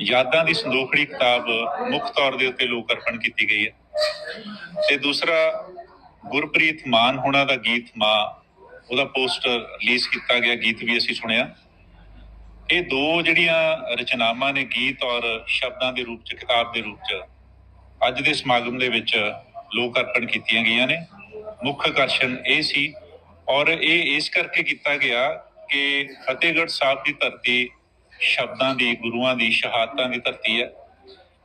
ਯਾਦਾਂ ਦੀ ਸੰਦੋਖੜੀ ਕਿਤਾਬ ਮੁੱਖ ਤੌਰ ਦੇ ਉੱਤੇ ਲੋਕ ਅਰਪਣ ਕੀਤੀ ਗਈ ਹੈ। ਤੇ ਦੂਸਰਾ, ਗੁਰਪ੍ਰੀਤ ਮਾਨ ਹੋਣਾ ਦਾ ਗੀਤ ਮਾਂ, ਉਹਦਾ ਪੋਸਟਰ ਰਿਲੀਜ਼ ਕੀਤਾ ਗਿਆ, ਗੀਤ ਵੀ ਅਸੀਂ ਸੁਣਿਆ। ਇਹ ਦੋ ਜਿਹੜੀਆਂ ਰਚਨਾਵਾਂ ਨੇ ਗੀਤ ਔਰ ਸ਼ਬਦਾਂ ਦੇ ਰੂਪ ਚ, ਕਿਤਾਬ ਦੇ ਰੂਪ ਚ, ਅੱਜ ਦੇ ਸਮਾਗਮ ਦੇ ਵਿੱਚ ਲੋਕ ਅਰਪਣ ਕੀਤੀਆਂ ਗਈਆਂ ਨੇ। ਮੁੱਖ ਆਕਰਸ਼ਣ ਇਹ ਸੀ ਔਰ ਇਹ ਇਸ ਕਰਕੇ ਕੀਤਾ ਗਿਆ ਕਿ ਫਤਿਹਗੜ੍ਹ ਸਾਹਿਬ ਦੀ ਧਰਤੀ ਸ਼ਬਦਾਂ ਦੀ, ਗੁਰੂਆਂ ਦੀ, ਸ਼ਹਾਦਤਾਂ ਦੀ ਧਰਤੀ ਹੈ।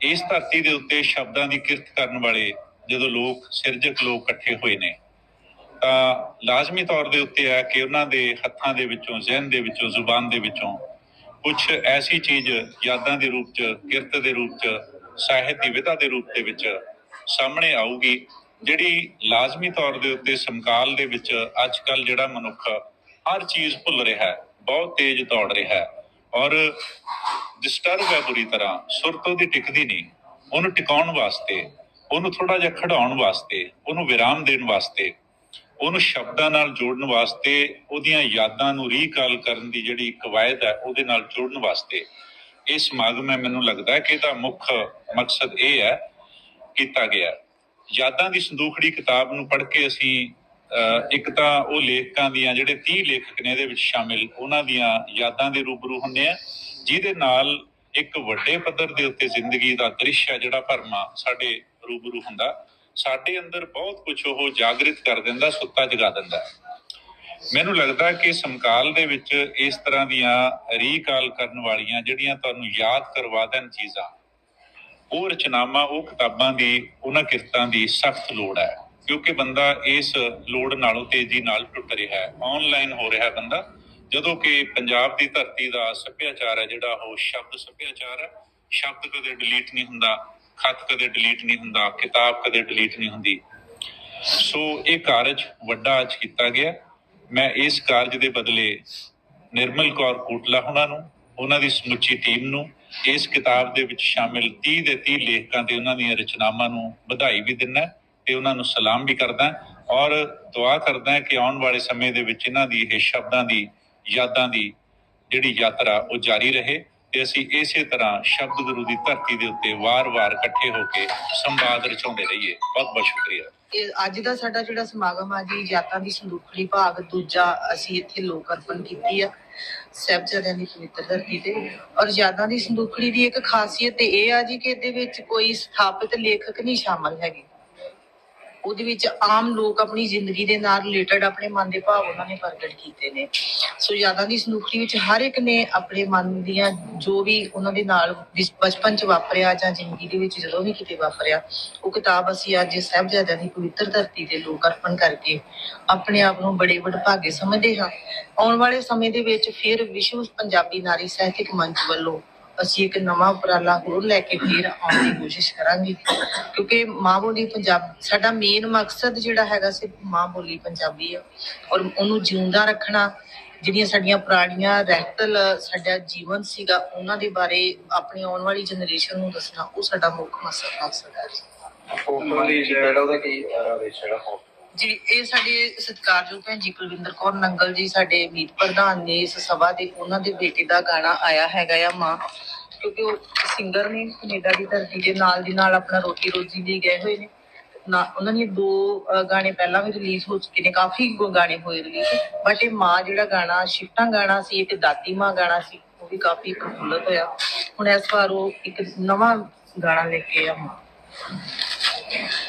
ਇਸ ਧਰਤੀ ਦੇ ਉੱਤੇ ਸ਼ਬਦਾਂ ਦੀ ਕਿਰਤ ਕਰਨ ਵਾਲੇ ਜਦੋਂ ਲੋਕ, ਸਿਰਜਕ ਲੋਕ ਇਕੱਠੇ ਹੋਏ ਨੇ, ਤਾਂ ਲਾਜ਼ਮੀ ਤੌਰ ਦੇ ਉੱਤੇ ਹੈ ਕਿ ਉਹਨਾਂ ਦੇ ਹੱਥਾਂ ਦੇ ਵਿੱਚੋਂ, ਜ਼ਿਹਨ ਦੇ ਵਿੱਚੋਂ, ਜ਼ੁਬਾਨ ਦੇ ਵਿੱਚੋਂ ਕੁਝ ਐਸੀ ਚੀਜ਼ ਯਾਦਾਂ ਦੇ ਰੂਪ ਚ, ਕਿਰਤ ਦੇ ਰੂਪ ਚ, ਸਾਹਿਤ ਦੀ ਵਿਧਾ ਦੇ ਰੂਪ ਦੇ ਵਿੱਚ ਸਾਹਮਣੇ ਆਊਗੀ, ਜਿਹੜੀ ਲਾਜ਼ਮੀ ਤੌਰ ਦੇ ਉੱਤੇ ਸਮਕਾਲ ਦੇ ਵਿੱਚ ਅੱਜ ਕੱਲ ਜਿਹੜਾ ਮਨੁੱਖ ਹਰ ਚੀਜ਼ ਭੁੱਲ ਰਿਹਾ ਹੈ, ਬਹੁਤ ਤੇਜ਼ ਦੌੜ ਰਿਹਾ ਹੈ। ਔਰ ਡਿਸਟਰਬ ਹੈ ਬੁਰੀ ਤਰ੍ਹਾਂ ਸੁਰਤ ਉਹਦੀ ਟਿਕਦੀ ਨਹੀਂ। ਉਹਨੂੰ ਟਿਕਾਉਣ ਵਾਸਤੇ, ਉਹਨੂੰ ਥੋੜਾ ਜਿਹਾ ਖੜਾਉਣ ਵਾਸਤੇ, ਉਹਨੂੰ ਵਿਰਾਮ ਦੇਣ ਵਾਸਤੇ, ਉਹਨੂੰ ਸ਼ਬਦਾਂ ਨਾਲ ਜੋੜਨ ਵਾਸਤੇ, ਉਹਦੀਆਂ ਯਾਦਾਂ ਨੂੰ ਰੀਕਾਲ ਕਰਨ ਦੀ ਜਿਹੜੀ ਕਵਾਇਦ ਹੈ, ਉਹਦੇ ਨਾਲ ਜੋੜਨ ਵਾਸਤੇ। ਇਹ ਸਮਾਗਮ ਹੈ, ਮੈਨੂੰ ਲੱਗਦਾ ਕਿ ਇਹਦਾ ਮੁੱਖ ਮਕਸਦ ਇਹ ਹੈ, ਕੀਤਾ ਗਿਆ। ਯਾਦਾਂ ਦੀ ਸੰਦੂਖੜੀ ਕਿਤਾਬ ਨੂੰ ਪੜ੍ਹ ਕੇ ਅਸੀਂ ਇੱਕ ਤਾਂ ਉਹ ਲੇਖਕਾਂ ਦੀਆਂ ਜਿਹੜੇ 30 ਲੇਖਕ ਨੇ ਇਹਦੇ ਵਿੱਚ ਸ਼ਾਮਿਲ, ਉਹਨਾਂ ਦੀਆਂ ਯਾਦਾਂ ਦੇ ਰੂਬਰੂ ਹੁੰਦੇ ਆ, ਜਿਹਦੇ ਨਾਲ ਇੱਕ ਵੱਡੇ ਪੱਧਰ ਦੇ ਉੱਤੇ ਜ਼ਿੰਦਗੀ ਦਾ ਦ੍ਰਿਸ਼ ਹੈ ਜਿਹੜਾ ਭਰਮਾ ਸਾਡੇ ਰੂਬਰੂ ਹੁੰਦਾ। ਸਾਡੇ ਅੰਦਰ ਬਹੁਤ ਕੁਝ ਉਹ ਜਾਗਰਿਤ ਕਰ ਦਿੰਦਾ, ਸੁੱਤਾ ਜਗਾ ਦਿੰਦਾ। ਮੈਨੂੰ ਲੱਗਦਾ ਕਿ ਸਮਕਾਲ ਦੇ ਵਿੱਚ ਇਸ ਤਰ੍ਹਾਂ ਦੀਆਂ ਰੀਕਾਲ ਕਰਨ ਵਾਲੀਆਂ ਜਿਹੜੀਆਂ ਤੁਹਾਨੂੰ ਯਾਦ ਕਰਵਾ ਦੇਣ ਚੀਜ਼ਾਂ, ਉਹ ਰਚਨਾਵਾਂ, ਉਹ ਕਿਤਾਬਾਂ ਦੀ, ਉਹਨਾਂ ਕਿਰਤਾਂ ਦੀ ਸਖਤ ਲੋੜ ਹੈ। ਕਿਉਂਕਿ ਬੰਦਾ ਇਸ ਲੋੜ ਨਾਲੋਂ ਤੇਜ਼ੀ ਨਾਲ ਟੁੱਟ ਰਿਹਾ ਹੈ। ਆਨਲਾਈਨ ਹੋ ਰਿਹਾ ਬੰਦਾ। ਜਦੋਂ ਕਿ ਪੰਜਾਬ ਦੀ ਧਰਤੀ ਦਾ ਸੱਭਿਆਚਾਰ ਹੈ, ਜਿਹੜਾ ਉਹ ਸ਼ਬਦ ਸੱਭਿਆਚਾਰ ਹੈ, ਸ਼ਬਦ ਕਦੇ ਡਿਲੀਟ ਨਹੀਂ ਹੁੰਦਾ, ਖਤ ਕਦੇ ਡਿਲੀਟ ਨਹੀਂ ਹੁੰਦਾ, ਕਿਤਾਬ ਕਦੇ ਡਿਲੀਟ ਨਹੀਂ ਹੁੰਦੀ। ਸੋ ਇਹ ਕਾਰਜ ਵੱਡਾ ਅੱਜ ਕੀਤਾ ਗਿਆ। ਮੈਂ ਇਸ ਕਾਰਜ ਦੇ ਬਦਲੇ ਨਿਰਮਲ ਕੌਰ ਕੋਟਲਾ ਉਹਨਾਂ ਨੂੰ, ਉਹਨਾਂ ਦੀ ਸਮੁੱਚੀ ਟੀਮ ਨੂੰ, ਇਸ ਕਿਤਾਬ ਦੇ ਵਿੱਚ ਸ਼ਾਮਿਲ 30 ਦੇ 30 ਲੇਖਕਾਂ ਤੇ ਉਹਨਾਂ ਦੀਆਂ ਰਚਨਾਵਾਂ ਨੂੰ ਵਧਾਈ ਵੀ ਦਿੰਦਾ ਤੇ ਉਹਨਾਂ ਨੂੰ ਸਲਾਮ ਵੀ ਕਰਦਾ ਔਰ ਦੁਆ ਕਰਦਾ ਕਿ ਆਉਣ ਵਾਲੇ ਸਮੇਂ ਦੇ ਵਿੱਚ ਇਹਨਾਂ ਦੀ ਇਹ ਸ਼ਬਦਾਂ ਦੀ, ਯਾਦਾਂ ਦੀ ਜਿਹੜੀ ਯਾਤਰਾ ਉਹ ਜਾਰੀ ਰਹੇ ਤੇ ਅਸੀਂ ਇਸੇ ਤਰ੍ਹਾਂ ਸ਼ਬਦ ਗੁਰੂ ਦੀ ਧਰਤੀ ਦੇ ਉੱਤੇ ਵਾਰ-ਵਾਰ ਇਕੱਠੇ ਹੋ ਕੇ ਸੰਵਾਦ ਰਚਾਉਂਦੇ ਰਹੀਏ। ਬਹੁਤ ਬਹੁਤ ਸ਼ੁਕਰੀਆ। ਇਹ ਅੱਜ ਦਾ ਸਾਡਾ ਜਿਹੜਾ ਸਮਾਗਮ ਆ ਜੀ ਜਾਤਾਂ ਦੀ ਸੰਦੂਖੜੀ ਭਾਗ ਦੂਜਾ ਅਸੀਂ ਇੱਥੇ ਲੋਕ ਅਰਪਣ ਕੀਤੀ ਆ, ਸਾਹਿਬਜ਼ਾਦਿਆਂ ਦੀ ਪਵਿੱਤਰ ਧਰਤੀ ਤੇ। ਔਰ ਯਾਦਾਂ ਦੀ ਸੰਦੂਖੜੀ ਦੀ ਇੱਕ ਖਾਸੀਅਤ ਇਹ ਆ ਜੀ ਕਿ ਇਹਦੇ ਵਿੱਚ ਕੋਈ ਸਥਾਪਿਤ ਲੇਖਕ ਨਹੀਂ ਸ਼ਾਮਲ ਹੈਗੇ। ਉਹਦੇ ਵਿੱਚ ਆਮ ਲੋਕ ਆਪਣੀ ਜ਼ਿੰਦਗੀ ਦੇ ਨਾਲ ਰਿਲੇਟਡ ਆਪਣੇ ਮਨ ਦੇ ਭਾਵ ਉਹਨਾਂ ਨੇ ਪ੍ਰਗਟ ਕੀਤੇ ਨੇ। ਸੋ ਯਾਦਾਂ ਦੀ ਸੰਦੂਖੜੀ ਵਿੱਚ ਹਰ ਇੱਕ ਨੇ ਆਪਣੇ ਮਨ ਦੀਆਂ ਜੋ ਵੀ ਉਹਨਾਂ ਦੇ ਨਾਲ ਬਚਪਨ ਚ ਵਾਪਰਿਆ ਜਾਂ ਜ਼ਿੰਦਗੀ ਦੇ ਵਿੱਚ ਜਦੋਂ ਵੀ ਕਿਤੇ ਵਾਪਰਿਆ, ਉਹ ਕਿਤਾਬ ਅਸੀਂ ਅੱਜ ਸਾਹਿਬਜ਼ਾਦਿਆਂ ਦੀ ਪਵਿੱਤਰ ਧਰਤੀ ਦੇ ਲੋਕ ਅਰਪਣ ਕਰਕੇ ਆਪਣੇ ਆਪ ਨੂੰ ਬੜੇ ਵਡਭਾਗੇ ਸਮਝਦੇ ਹਾਂ। ਆਉਣ ਵਾਲੇ ਸਮੇਂ ਦੇ ਵਿੱਚ ਫਿਰ ਵਿਸ਼ਵ ਪੰਜਾਬੀ ਨਾਰੀ ਸਾਹਿਤਿਕ ਮੰਚ ਵੱਲੋਂ ਅਸੀਂ ਇੱਕ ਨਵਾਂ ਉਪਰਾਲਾ ਹੋਰ ਲੈ ਕੇ ਫਿਰ ਆਉਣ ਦੀ ਕੋਸ਼ਿਸ਼ ਕਰਾਂਗੇ। ਕਿਉਂਕਿ ਮਾਂ ਬੋਲੀ ਪੰਜਾਬ, ਸਾਡਾ ਮੇਨ ਮਕਸਦ ਜਿਹੜਾ ਹੈਗਾ ਸਿਰਫ ਮਾਂ ਬੋਲੀ ਪੰਜਾਬੀ ਆ ਔਰ ਉਹਨੂੰ ਜਿਉਂਦਾ ਰੱਖਣਾ, ਜਿਹੜੀਆਂ ਸਾਡੀਆਂ ਪੁਰਾਣੀਆਂ ਰਹਿਤਲ ਸਾਡਾ ਜੀਵਨ ਸੀਗਾ, ਉਹਨਾਂ ਦੇ ਬਾਰੇ ਆਪਣੀ ਆਉਣ ਵਾਲੀ ਜਨਰੇਸ਼ਨ ਨੂੰ ਦੱਸਣਾ, ਉਹ ਸਾਡਾ ਮੁੱਖ ਮਕਸਦ ਮਕਸਦ ਹੈ ਫੋਟੋ ਜਿਹੜਾ ਉਹਦਾ ਕੀ ਆਦੇਸ਼ ਹੈਗਾ ਜੀ, ਇਹ ਸਾਡੇ ਸਤਿਕਾਰਯੋਗ ਭੈਣ ਜੀ ਕੁਲਵਿੰਦਰ ਕੌਰ ਨੰਗਲ ਜੀ, ਸਾਡੇ ਮੀਤ ਪ੍ਰਧਾਨ ਨੇ ਇਸ ਸਭਾ ਦੇ, ਉਹਨਾਂ ਦੇ ਬੇਟੇ ਦਾ ਗਾਣਾ ਆਇਆ ਹੈਗਾ ਆ, ਮਾਂ। ਕਿਉਂਕਿ ਉਹ ਸਿੰਗਰ ਨੇ ਕੈਨੇਡਾ ਦੀ ਧਰਤੀ ਦੇ ਨਾਲ ਦੀ ਨਾਲ ਆਪਣਾ ਰੋਟੀ ਰੋਜੀ ਲਈ ਗਏ ਹੋਏ ਨੇ। ਨਾ, ਉਹਨਾਂ ਨੇ ਦੋ ਗਾਣੇ ਪਹਿਲਾਂ ਵੀ ਰਿਲੀਜ਼ ਹੋ ਚੁੱਕੇ ਨੇ, ਕਾਫੀ ਗਾਣੇ ਹੋਏ ਰਿਲੀਜ਼ ਬਟ ਇਹ ਮਾਂ ਜਿਹੜਾ ਗਾਣਾ, ਸ਼ਿਫਟਾਂ ਗਾਣਾ ਸੀ, ਇੱਕ ਦਾਦੀ ਮਾਂ ਗਾਣਾ ਸੀ, ਉਹ ਵੀ ਕਾਫੀ ਪ੍ਰਫੁੱਲਤ ਹੋਇਆ। ਹੁਣ ਇਸ ਵਾਰ ਉਹ ਇੱਕ ਨਵਾਂ ਗਾਣਾ ਲੈ ਕੇ ਆ ਮਾਂ।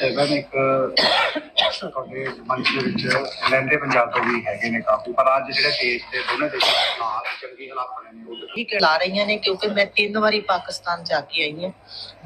ਇਹਦਾ ਇੱਕ ਤੁਹਾਡੇ ਮੰਚ ਦੇ ਵਿੱਚ ਲਹਿੰਦੇ ਪੰਜਾਬ ਤੋਂ ਵੀ ਹੈਗੇ ਨੇ ਕਾਫੀ, ਪਰ ਅੱਜ ਜਿਹੜੇ ਦੇਸ਼ ਦੇ ਦੋਨੇ ਦੇਸ਼ਾਂ ਦੇ ਹਾਲਾਤ ਚੰਗੀ ਹਾਲਾਤ ਬਣੇ ਨੇ, ਉਹ ਵੀ ਖਿਲਾ ਰਹੀਆਂ ਨੇ, ਕਿਉਂਕਿ ਮੈਂ ਤਿੰਨ ਵਾਰੀ ਪਾਕਿਸਤਾਨ ਜਾ ਕੇ ਆਈ ਹਾਂ।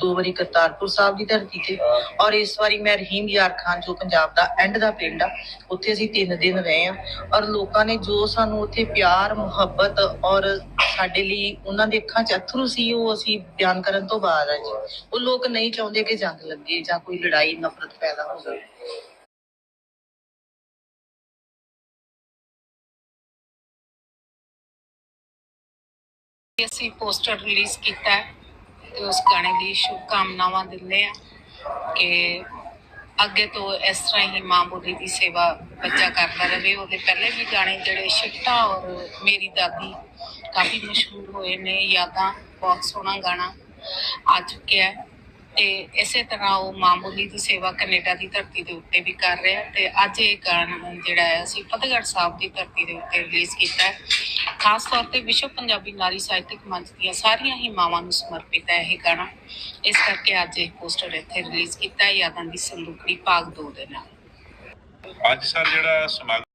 ਦੋ ਵਾਰੀ ਕਰਤਾਰਪੁਰ ਸਾਹਿਬ ਦੀ ਧਰਤੀ ਤੇ ਔਰ ਇਸ ਵਾਰੀ ਮੈਂ ਰਹੀਮ ਯਾਰ ਖਾਨ, ਜੋ ਪੰਜਾਬ ਦਾ ਐਂਡ ਦਾ ਪਿੰਡ ਆ, ਉੱਥੇ ਅਸੀਂ ਤਿੰਨ ਦਿਨ ਰਹੇ ਆ ਔਰ ਲੋਕਾਂ ਨੇ ਜੋ ਸਾਨੂੰ ਉੱਥੇ ਪਿਆਰ, ਮੁਹੱਬਤ ਔਰ ਸਾਡੇ ਲਈ ਉਹਨਾਂ ਦੇ ਅੱਖਾਂ 'ਚ ਅਥਰੂ ਸੀ, ਉਹ ਅਸੀਂ ਬਿਆਨ ਕਰਨ ਤੋਂ ਬਾਅਦ ਆ ਜੀ। ਉਹ ਲੋਕ ਨਹੀਂ ਚਾਹੁੰਦੇ ਕਿ ਜੰਗ ਲੱਗੇ ਜਾਂ ਕੋਈ ਲੜਾਈ, ਨਫ਼ਰਤ ਪੈਦਾ ਹੋਵੇ। ਅਸੀਂ ਪੋਸਟਰ ਰਿਲੀਜ਼ ਕੀਤਾ ਹੈ, ਤੇ ਉਸ ਗਾਣੇ ਦੀ ਸ਼ੁਭਕਾਮਨਾਵਾਂ ਦਿੰਦੇ ਆ ਕਿ ਅੱਗੇ ਤੋਂ ਇਸ ਤਰ੍ਹਾਂ ਹੀ ਮਾਂ ਬੋਲੀ ਦੀ ਸੇਵਾ ਬੱਚਾ ਕਰਦਾ ਰਹੇ। ਉਹਦੇ ਪਹਿਲੇ ਵੀ ਗਾਣੇ ਜਿਹੜੇ ਸ਼ਿਫਟਾ ਔਰ ਮੇਰੀ ਦਾਦੀ ਕਾਫੀ ਮਸ਼ਹੂਰ ਹੋਏ ਨੇ, ਯਾਦਾਂ, ਬਹੁਤ ਸੋਹਣਾ ਗਾਣਾ ਆ ਚੁੱਕਿਆ ਤੇ ਇਸੇ ਤਰ੍ਹਾਂ ਉਹ ਮਾਮੂਲੀ ਦੀ ਸੇਵਾ ਕੈਨੇਡਾ ਦੀ ਧਰਤੀ ਦੇ ਉੱਤੇ ਵੀ ਕਰ ਰਿਹਾ ਤੇ ਅੱਜ ਇਹ ਗਾਣਾ ਜਿਹੜਾ ਹੈ, ਅਸੀਂ ਫਤਿਹਗੜ੍ਹ ਸਾਹਿਬ ਦੀ ਧਰਤੀ ਦੇ ਉੱਤੇ ਰਿਲੀਜ਼ ਕੀਤਾ ਹੈ। ਖਾਸ ਤੌਰ ਤੇ ਵਿਸ਼ਵ ਪੰਜਾਬੀ ਨਾਰੀ ਸਾਹਿਤਕ ਮੰਚ ਦੀਆਂ ਸਾਰੀਆਂ ਹੀ ਮਾਵਾਂ ਨੂੰ ਸਮਰਪਿਤ ਹੈ ਇਹ ਗਾਣਾ। ਇਸ ਕਰਕੇ ਅੱਜ ਇਹ ਪੋਸਟਰ ਇੱਥੇ ਰਿਲੀਜ਼ ਕੀਤਾ ਹੈ, ਯਾਦਾਂ ਦੀ ਸੰਦੂਕੜੀ ਭਾਗ 2 ਦੇ ਨਾਲ। ਅੱਜ ਸਰ ਜਿਹੜਾ ਸਮਾਗਮ